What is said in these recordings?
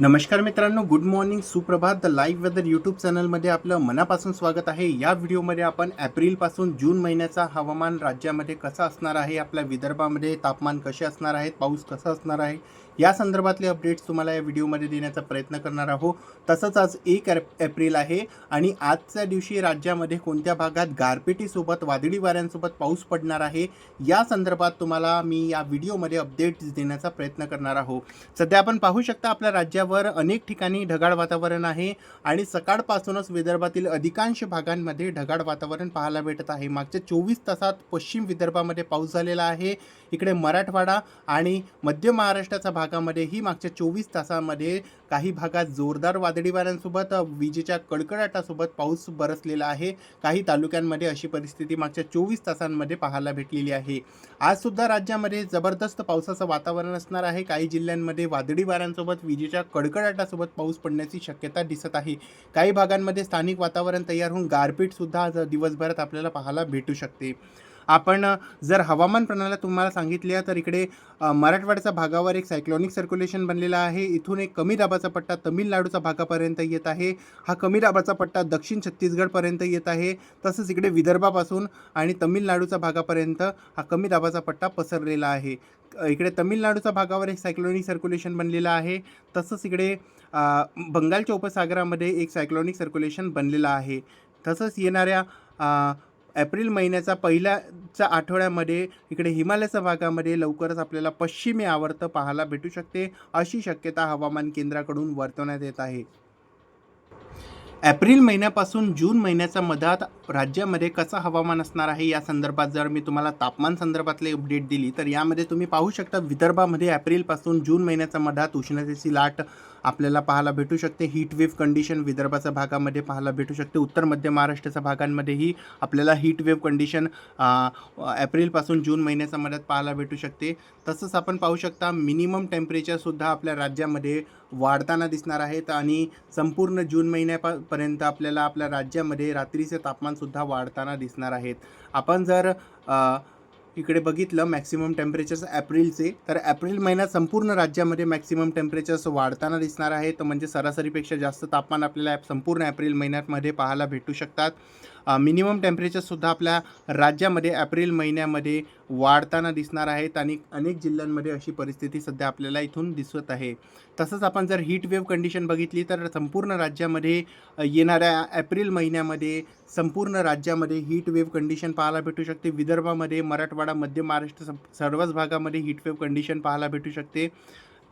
नमस्कार मित्रांनो good morning सुप्रभात. द लाईव्ह वेदर यूट्यूब चॅनलमध्ये आपलं मनापासून स्वागत आहे. या व्हिडिओमध्ये आपण एप्रिलपासून जून महिन्याचा हवामान राज्यामध्ये कसा असणार आहे आपल्या विदर्भामध्ये तापमान कसे असणार आहेत पाऊस कसा असणार आहे या संदर्भातले अपडेट्स तुम्हाला या व्हिडिओमध्ये देण्याचा प्रयत्न करणार आहोत. तसंच आज एक एप्रिल आहे आणि आजच्या दिवशी राज्यामध्ये कोणत्या भागात गारपिटीसोबत वादळी वाऱ्यांसोबत पाऊस पडणार आहे या संदर्भात तुम्हाला मी या व्हिडिओमध्ये अपडेट्स देण्याचा प्रयत्न करणार आहोत. सध्या आपण पाहू शकता आपल्या राज्या राज्यावर अनेक ठिकाणी ढगाळ वातावरण आहे आणि सकाळपासूनच विदर्भातील अधिकांश भागांमध्ये ढगाळ वातावरण पाहायला भेटत आहे. मागच्या चोवीस तासात पश्चिम विदर्भामध्ये पाऊस झालेला आहे इकडे मराठवाडा आणि मध्य महाराष्ट्राच्या भागामध्येही मागच्या चोवीस तासामध्ये काही भागात जोरदार वादळी वाऱ्यांसोबत विजेच्या कडकडाटासोबत पाऊस बरसलेला आहे. काही तालुक्यांमध्ये अशी परिस्थिती मागच्या चोवीस तासांमध्ये पाहायला भेटलेली आहे. आज सुद्धा राज्यामध्ये जबरदस्त पावसाचं वातावरण असणार आहे. काही जिल्ह्यांमध्ये वादळी वाऱ्यांसोबत विजेच्या कडकडाटासोबत पाऊस पडण्याची शक्यता दिसत आहे. काही भागांमध्ये स्थानिक वातावरण तयार होऊन गारपीटसुद्धा आज दिवसभरात आपल्याला पाहायला भेटू शकते. आपण जर हवामान प्रणाली तुम्हाला सांगितल्या तर इकडे मराठवाड्याच्या भागावर एक सायक्लॉनिक सर्क्युलेशन बनलेला आहे. इथून एक कमी दाबाचा पट्टा तमिळनाडूच्या भागापर्यंत येत आहे. हा कमी दाबाचा पट्टा दक्षिण छत्तीसगडपर्यंत येत आहे. तसंच इकडे विदर्भापासून आणि तमिळनाडूच्या भागापर्यंत हा कमी दाबाचा पट्टा पसरलेला आहे. इकडे तमिळनाडूच्या भागावर एक सायक्लॉनिक सर्क्युलेशन बनलेलं आहे. तसंच इकडे बंगालच्या उपसागरामध्ये एक सायक्लॉनिक सर्क्युलेशन बनलेलं आहे. तसंच येणाऱ्या एप्रिल महिन्याचा पहिल्याच्या आठवड्यामध्ये इकडे हिमालयाच्या भागामध्ये लवकरच आपल्याला पश्चिमी आवर्त पाहायला भेटू शकते. अशी शक्यता हवामान केंद्राकडून वर्तवण्यात येत आहे. एप्रिल महिन्यापासून जून महिन्याच्या मधात राज्यामध्ये कसं हवामान असणार आहे? या संदर्भात जर मी तुम्हाला तापमान संदर्भातले अपडेट दिली तर यामध्ये तुम्ही पाहू शकता विदर्भामध्ये एप्रिलपासून जून महिन्याच्या मधात उष्णतेची लाट आपल्याला पाहायला भेटू शकते. हीट वेव्ह कंडिशन विदर्भाच्या भागामध्ये पाहायला भेटू शकते. उत्तर मध्य महाराष्ट्राच्या भागांमध्येही आपल्याला हीट वेव्ह कंडिशन एप्रिलपासून जून महिन्याच्या मधात पाहायला भेटू शकते. तसंच आपण पाहू शकता मिनिमम टेम्परेचरसुद्धा आपल्या राज्यामध्ये वाढताना दिसणार आहेत आणि संपूर्ण जून महिन्यापर्यंत आपल्याला आपल्या राज्यामध्ये रात्रीचे तापमानसुद्धा वाढताना दिसणार आहेत. आपण जर इकडे बघितलं मॅक्सिमम टेम्परेचर्स एप्रिलचे तर एप्रिल महिन्यात संपूर्ण राज्यामध्ये मॅक्सिमम टेम्परेचर्स वाढताना दिसणार आहेत. म्हणजे सरासरीपेक्षा जास्त तापमान आपल्याला संपूर्ण एप्रिल महिन्यामध्ये पाहायला भेटू शकतात. मिनिमम टेम्परेचरसुद्धा आपल्या राज्यामध्ये एप्रिल महिन्यामध्ये वाढताना दिसणार आहेत आणि अनेक जिल्ह्यांमध्ये अशी परिस्थिती सध्या आपल्याला इथून दिसत आहे. तसंच आपण जर हीट वेव्ह कंडिशन बघितली तर संपूर्ण राज्यामध्ये येणाऱ्या एप्रिल महिन्यामध्ये संपूर्ण राज्यामध्ये हीट वेव्ह कंडिशन पाहायला भेटू शकते. विदर्भामध्ये मराठवाडा मध्य महाराष्ट्र सर्वच भागामध्ये हीट वेव्ह कंडिशन पाहायला भेटू शकते.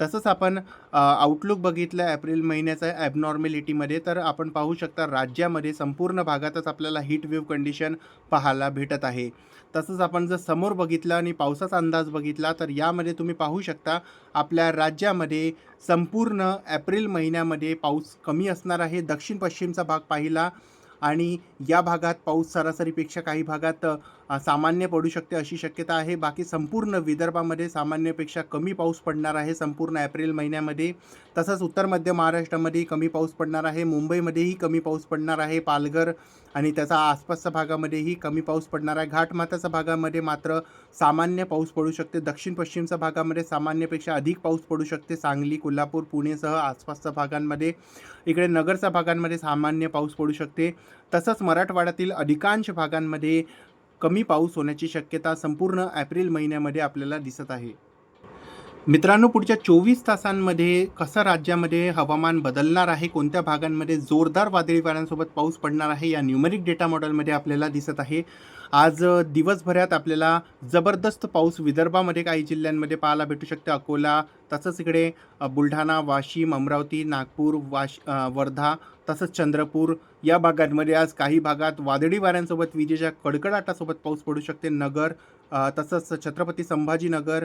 तसंच आपण आउटलुक बघितलं एप्रिल महिन्याचा ॲबनॉर्मॅलिटीमध्ये तर आपण पाहू शकता राज्यामध्ये संपूर्ण भागातच आपल्याला हीट वेव्ह कंडिशन पाहायला भेटत आहे. तसंच आपण जर समोर बघितलं आणि पावसाचा अंदाज बघितला तर यामध्ये तुम्ही पाहू शकता आपल्या राज्यामध्ये संपूर्ण एप्रिल महिन्यामध्ये पाऊस कमी असणार आहे. दक्षिण पश्चिमचा भाग पाहिला आणि या भागात पाऊस सरासरीपेक्षा काही भागात सामान्य पडू शकते अशी शक्यता आहे. बाकी संपूर्ण विदर्भामध्ये सामान्यपेक्षा कमी पाऊस पडणार आहे. संपूर्ण एप्रिल महिन्यामध्ये. तसंच उत्तर मध्य महाराष्ट्रामध्येही कमी पाऊस पडणार आहे. मुंबईमध्येही कमी पाऊस पडणार आहे. पालघर आणि त्याचा आसपासच्या भागामध्येही कमी पाऊस पडणार आहे. घाटमाताच्या भागामध्ये मात्र सामान्य पाऊस पडू शकते. दक्षिण पश्चिमच्या भागामध्ये सामान्यपेक्षा अधिक पाऊस पडू शकते. सांगली कोल्हापूर पुणेसह आसपासच्या भागांमध्ये. इकडे नगरच्या भागांमध्ये सामान्य पाऊस पडू शकते. तसंच मराठवाड्यातील अधिकांश भागांमध्ये कमी पाऊस होण्याची शक्यता संपूर्ण एप्रिल महिन्यामध्ये आपल्याला दिसत आहे. मित्रांनो पुढच्या चोवीस तासांमध्ये कसं राज्यामध्ये हवामान बदलणार आहे कोणत्या भागांमध्ये जोरदार वादळी वाऱ्यांसोबत पाऊस पडणार आहे या न्यूमरिक डेटा मॉडेलमध्ये आपल्याला दिसत आहे. आज दिवसभरात आपल्याला जबरदस्त पाऊस विदर्भामध्ये काही जिल्ह्यांमध्ये पाहायला भेटू शकते. अकोला तसंच इकडे बुलढाणा वाशिम अमरावती नागपूर वाश वर्धा तसंच चंद्रपूर या भागांमध्ये आज काही भागात वादळी वाऱ्यांसोबत विजेच्या कडकडाटासोबत पाऊस पडू शकते. नगर तसंच छत्रपती संभाजीनगर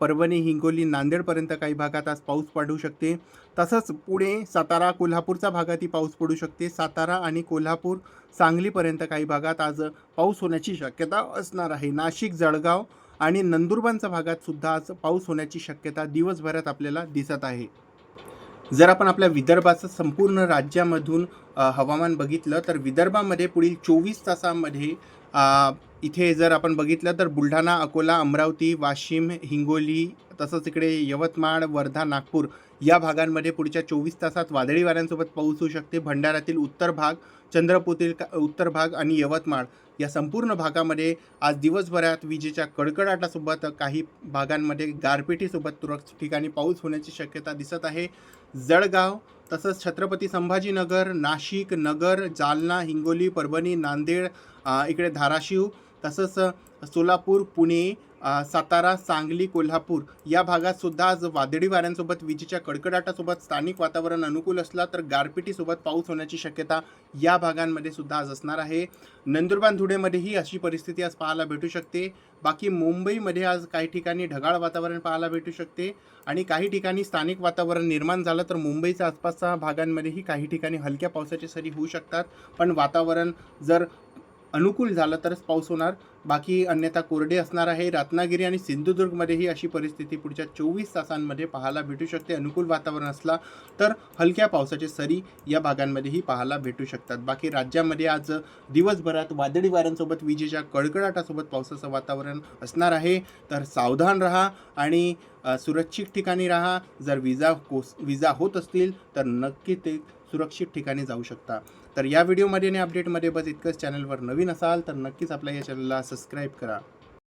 परभणी हिंगोली नांदेडपर्यंत काही भागात आज पाऊस पडू शकते. तसंच पुणे सातारा कोल्हापूरच्या भागातही पाऊस पडू शकते. सातारा आणि कोल्हापूर सांगलीपर्यंत काही भागात आज पाऊस होण्याची शक्यता असणार आहे. नाशिक जळगाव आणि नंदुरबारच्या भागात सुद्धा आज पाऊस होण्याची शक्यता दिवसभरात आपल्याला दिसत आहे. जर आपण आपल्या विदर्भाचं संपूर्ण राज्यामधून हवामान बघितलं तर विदर्भामध्ये पुढील चोवीस तासामध्ये इथे जर आपण बघितलं तर बुलढाणा अकोला अमरावती वाशिम हिंगोली तसंच इकडे यवतमाळ वर्धा नागपूर या भागांमध्ये पुढच्या चोवीस तासात वादळी वाऱ्यांसोबत पाऊस होऊ शकते. भंडाऱ्यातील उत्तर भाग चंद्रपूरतील का- उत्तर भाग आणि यवतमाळ या संपूर्ण भागामध्ये आज दिवसभरात विजेच्या कडकडाटासोबत काही भागांमध्ये गारपिटीसोबत तुरळक ठिकाणी पाऊस होण्याची शक्यता दिसत आहे. जळगाव तसंच छत्रपती संभाजीनगर नाशिक नगर जालना हिंगोली परभणी नांदेड इकडे धाराशिव तसंच सोलापूर पुणे सातारा सांगली कोल्हापूर या भागात सुद्धा आज वादळी वाऱ्यांसोबत विजेच्या कडकडाटासोबत स्थानिक वातावरण अनुकूल असला तर गारपिटीसोबत पाऊस होण्याची शक्यता या भागांमध्ये सुद्धा आज असणार आहे. नंदुरबार धुळेमध्येही अशी परिस्थिती आज पाहायला भेटू शकते. बाकी मुंबईमध्ये आज काही ठिकाणी ढगाळ वातावरण पाहायला भेटू शकते. आणि काही ठिकाणी स्थानिक वातावरण निर्माण झालं तर मुंबईच्या आसपासच्या भागांमध्येही काही ठिकाणी हलक्या पावसाच्या सरी होऊ शकतात. पण वातावरण जर अनुकूल झालं तरच पाऊस होणार. बाकी अन्यथा कोरडे असणार आहे. रत्नागिरी आणि सिंधुदुर्गमध्येही अशी परिस्थिती पुढच्या चोवीस तासांमध्ये पाहायला भेटू शकते. अनुकूल वातावरण असला तर हलक्या पावसाचे सरी या भागांमध्येही पाहायला भेटू शकतात. बाकी राज्यामध्ये आज दिवसभरात वादळी वाऱ्यांसोबत विजेच्या कडकडाटासोबत पावसाचं वातावरण असणार आहे. तर सावधान राहा आणि सुरक्षित ठिकाणी राहा. जर विजा कोस विजा होत असतील तर नक्की ते सुरक्षित ठिकाणी जाऊ शकता. तर या व्हिडिओमध्ये आणि अपडेटमध्ये बस इतकंच. चॅनलवर नवीन असाल तर नक्कीच आपल्या या चॅनलला सबस्क्राईब करा.